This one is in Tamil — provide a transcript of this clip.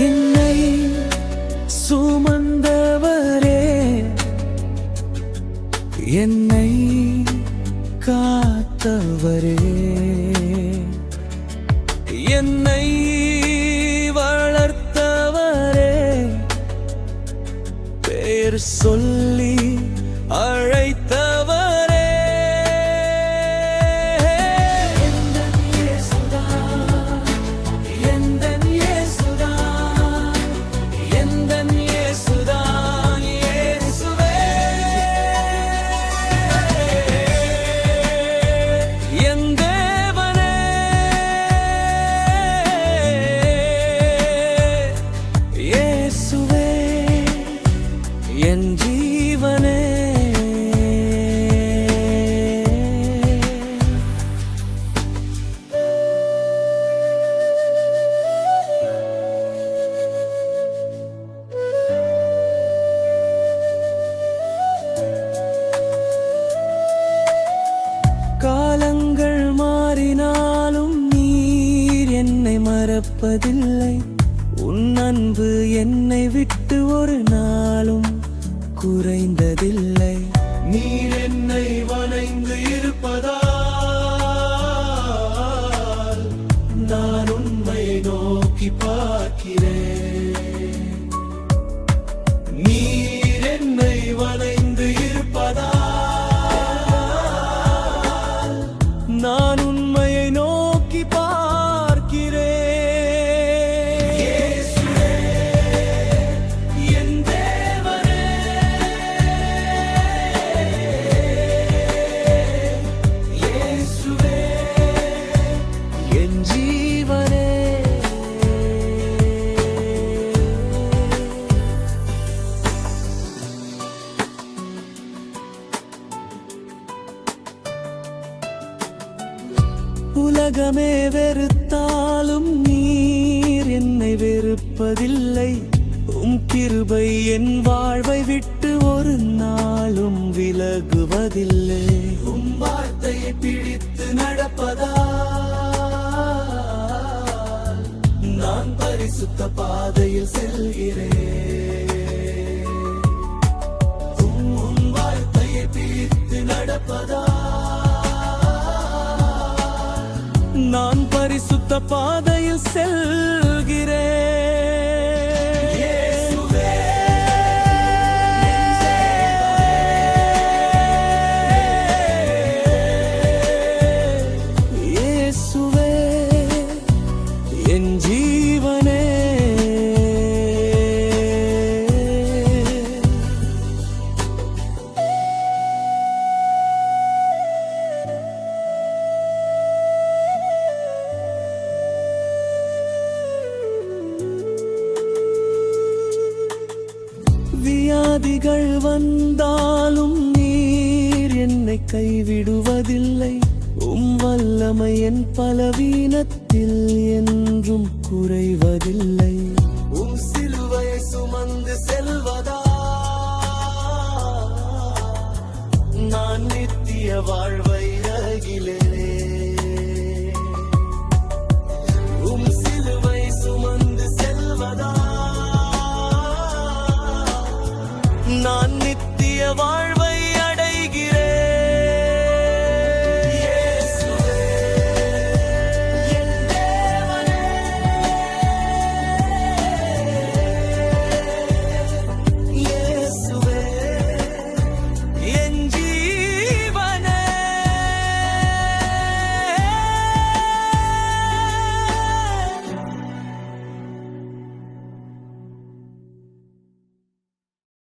என்னை சுமந்தவரே காத்தவரே என்னை இயேசுவே என் ஜீவனே. காலங்கள் மாறினாலும் நீர் என்னை மறப்பதில்லை. உன் அன்பு என்னை விட்டு ஒரு நாளும் குறைந்ததில்லை. நீர் என்னை வணைந்து இருப்பதால் நான் உண்மை நோக்கி பார்க்கிறேன். நீர் என்னை வணைந்து இருப்பதால் நான் உலகமே வெறுத்தாலும் நீர் என்னை வெறுப்பதில்லை. உம் கிருபை என் வாழ்வை விட்டு ஒரு நாளும் விலகுவதில்லை. உம் வார்த்தையை பிடித்து நடப்பதா நான் பரிசுத்த பாதையில் செல்கிறேன். நான் பரிசுத்த பாதையில் செல்கிறேன். வியாதிகள் வந்தாலும் நீர் என்னை கைவிடுவதில்லை. உம் வல்லமை என் பலவீனத்தில் என்றும் குறைவதில்லை. உம் சிலுவையை சுமந்து செல்வதா? நான் நித்திய வாழ்வை